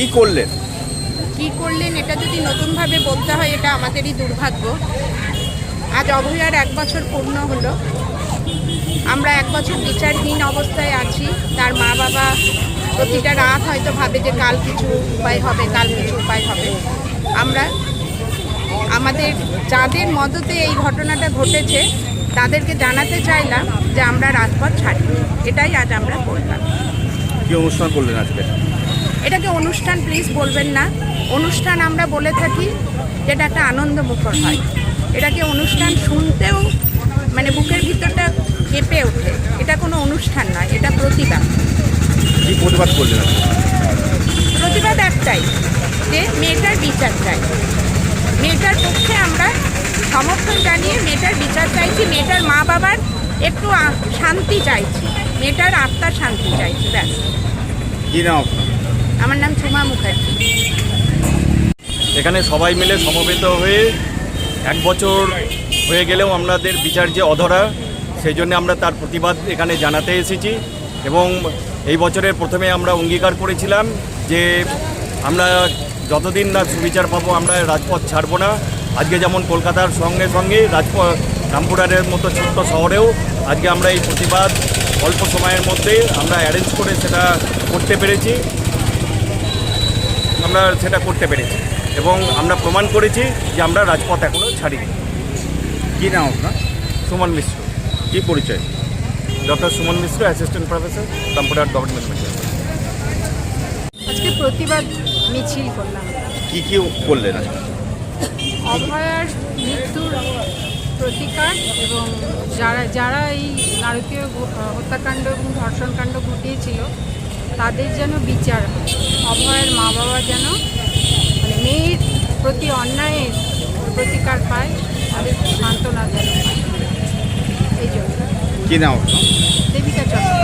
কি করলেন? কি করলেন এটা যদি নতুনভাবে বলতে হয় এটা আমাদেরই দুর্ভাগ্য। আজ অভয়ার এক বছর পূর্ণ হলো। আমরা এক বছর বিচারহীন অবস্থায় আছি। তার মা বাবা প্রতিটা রাত হয়তো ভাবে যে কাল কিছু উপায় হবে কাল কিছু উপায় হবে। আমরা আমাদের যাদের মদতে এই ঘটনাটা ঘটেছে তাদেরকে জানাতে চাইলাম যে আমরা রাজপথ ছাড়ি। এটাই আজ আমরা করলাম। কি অনুষ্ঠান করলেন আজকে? এটাকে অনুষ্ঠান প্লিজ বলবেন না। অনুষ্ঠান আমরা বলে থাকি যেটা একটা আনন্দ মুখর হয়। এটাকে অনুষ্ঠান শুনতেও মানে বুকের ভিতরটা কেঁপে ওঠে। এটা কোনো অনুষ্ঠান নয় এটা প্রতিবাদ। কি প্রতিবাদ করলেন প্রতিবাদ একটাই যে মেয়েটার বিচার চাই। মেয়েটার পক্ষে আমরা সমর্থন জানিয়ে মেয়েটার বিচার চাইছি মেয়েটার মা বাবার একটু শান্তি চাইছি মেয়েটার আত্মার শান্তি চাইছি ব্যাস? আমার নাম সুমা মুখার্জি। এখানে সবাই মিলে সমবেত হয়ে এক বছর হয়ে গেলেও আমাদের বিচার যে অধরা, সেই জন্য আমরা তার প্রতিবাদ এখানে জানাতে এসেছি এবং এই বছরের প্রথমে আমরা অঙ্গীকার করেছিলাম যে আমরা যতদিন না সুবিচার পাবো আমরা রাজপথ ছাড়বো না। আজকে যেমন কলকাতার সঙ্গে সঙ্গে রাজপথ, রামপুরহাটের মতো ছোট্ট শহরেও আজকে আমরা এই প্রতিবাদ অল্প সময়ের মধ্যে আমরা অ্যারেঞ্জ করে সেটা করতে পেরেছি। আমরা সেটা করতে পেরেছি। এবং আমরা প্রমাণ করেছি যে আমরা রাজপথ এখনও ছাড়িনি। কি নাম আপনার? সুমন মিশ্র। কি পরিচয়? Doctor Suman Mishra assistant professor computer government আজকে প্রতিবাদ মিছিল করলাম। কি কি করলেন? আজকে অভয়ার মৃত্যুর প্রতিকার এবং যারা যারা এই নারকীয় হত্যাকাণ্ড এবং ধর্ষণকাণ্ড ঘটিয়েছিল তাদের যেন বিচার হয়। অভয়ের মা বাবা যেন মানে মেয়ের প্রতি অন্যায়ের প্রতিকার পায় তাদের সান্ত্বনা যেন পায়। এই জন্য। কি নাম দেবিকা দেবিকা